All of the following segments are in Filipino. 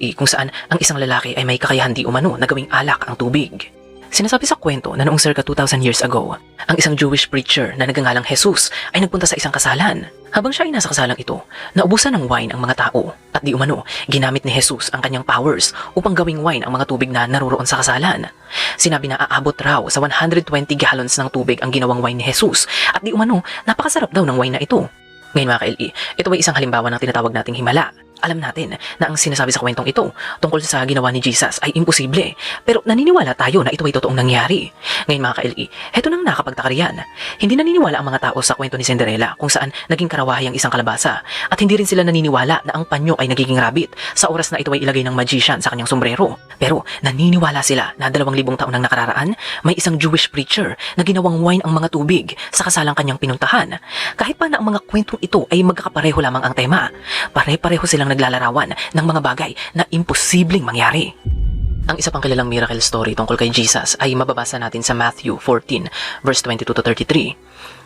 ka-LE kung saan ang isang lalaki ay may kakayahan di umano na gawing alak ang tubig. Sinasabi sa kwento na noong circa 2,000 years ago, ang isang Jewish preacher na nagangalang Jesus ay nagpunta sa isang kasalan. Habang siya ay nasa kasalang ito, naubusan ng wine ang mga tao at di umano, ginamit ni Jesus ang kanyang powers upang gawing wine ang mga tubig na naroroon sa kasalan. Sinabi na aabot raw sa 120 gallons ng tubig ang ginawang wine ni Jesus at di umano, napakasarap daw ng wine na ito. Ngayon mga ka-LE, ito ay isang halimbawa ng tinatawag nating himala. Alam natin na ang sinasabi sa kwentong ito tungkol sa ginawa ni Jesus ay imposible. Pero naniniwala tayo na ito ay totoong nangyari. Ngayon mga ka-LE, heto nang nakapagtaka riyan. Hindi naniniwala ang mga tao sa kwento ni Cinderella kung saan naging karawahi ang isang kalabasa. At hindi rin sila naniniwala na ang panyo ay nagiging rabbit sa oras na ito ay ilagay ng magician sa kanyang sombrero. Pero naniniwala sila na dalawang libong taon nang nakararaan, may isang Jewish preacher na ginawang wine ang mga tubig sa kasalang kanyang pinuntahan. Kahit pa na ang mga kwentong ito ay magkakapareho lamang ang tema, pare-pareho silang naglalarawan ng mga bagay na imposibleng mangyari. Ang isa pang kilalang miracle story tungkol kay Jesus ay mababasa natin sa Matthew 14 verse 22 to 33.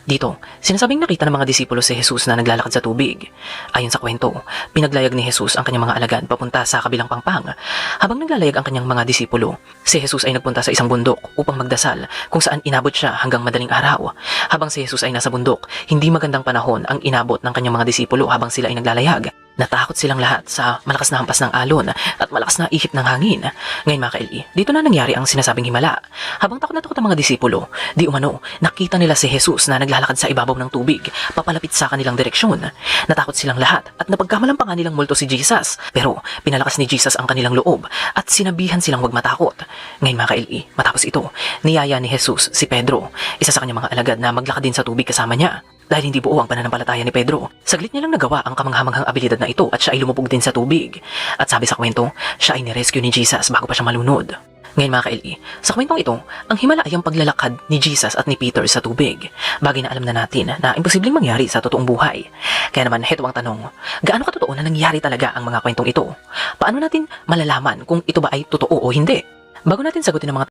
Dito, sinasabing nakita ng mga disipulo si Jesus na naglalakad sa tubig. Ayon sa kwento, pinaglayag ni Jesus ang kanyang mga alagad papunta sa kabilang pangpang. Habang naglalayag ang kanyang mga disipulo, si Jesus ay nagpunta sa isang bundok upang magdasal kung saan inabot siya hanggang madaling araw. Habang si Jesus ay nasa bundok, hindi magandang panahon ang inabot ng kanyang mga disipulo habang sila ay naglalayag. Natakot silang lahat sa malakas na hampas ng alon at malakas na ihip ng hangin. Ngayon mga ka-LE, dito na nangyari ang sinasabing himala. Habang takot na takot ang mga disipulo, di umano, nakita nila si Jesus na naglalakad sa ibabaw ng tubig, papalapit sa kanilang direksyon. Natakot silang lahat at napagkamalang pa nilang multo si Jesus. Pero pinalakas ni Jesus ang kanilang loob at sinabihan silang huwag matakot. Ngayon mga ka-LE, matapos ito, niyaya ni Jesus si Pedro, isa sa kanyang mga alagad na maglakad din sa tubig kasama niya. Dahil hindi buo ang pananampalataya ni Pedro, saglit niya lang nagawa ang kamanghamanghang abilidad na ito at siya ay lumubog din sa tubig. At sabi sa kwento, siya ay nirescue ni Jesus bago pa siya malunod. Ngayon mga ka-LE, sa kwentong ito, ang himala ay ang paglalakad ni Jesus at ni Peter sa tubig. Bagay na alam na natin na imposibleng mangyari sa totoong buhay. Kaya naman, heto ang tanong, gaano katotoo na nangyari talaga ang mga kwentong ito? Paano natin malalaman kung ito ba ay totoo o hindi? Bago natin sagutin ang mga